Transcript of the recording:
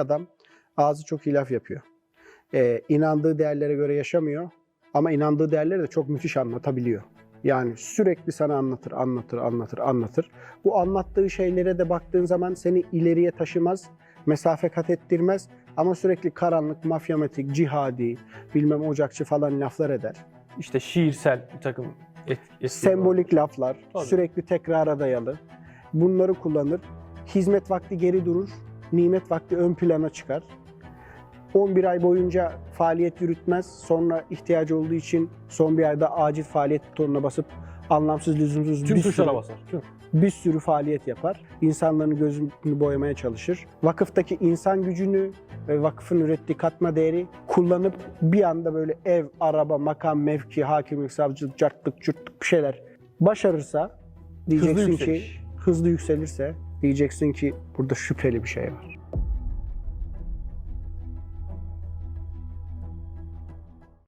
adam ağzı çok iyi laf yapıyor. Ee, inandığı değerlere göre yaşamıyor ama inandığı değerleri de çok müthiş anlatabiliyor. Yani sürekli sana anlatır, anlatır, anlatır, anlatır. Bu anlattığı şeylere de baktığın zaman seni ileriye taşımaz, mesafe kat ettirmez ama sürekli karanlık, mafyamatik, cihadi, bilmem ocakçı falan laflar eder. İşte şiirsel bir takım et, Sembolik var. laflar, Tabii. sürekli tekrara dayalı. Bunları kullanır. Hizmet vakti geri durur, nimet vakti ön plana çıkar. 11 ay boyunca faaliyet yürütmez. Sonra ihtiyacı olduğu için son bir ayda acil faaliyet butonuna basıp anlamsız, lüzumsuz Tüm bir tuşlara sürü, basar. Tüm. bir sürü faaliyet yapar. İnsanların gözünü boyamaya çalışır. Vakıftaki insan gücünü ve vakıfın ürettiği katma değeri kullanıp bir anda böyle ev, araba, makam, mevki, hakimlik, savcılık, cartlık, cürtlük bir şeyler başarırsa diyeceksin ki yükseliş. hızlı yükselirse diyeceksin ki burada şüpheli bir şey var.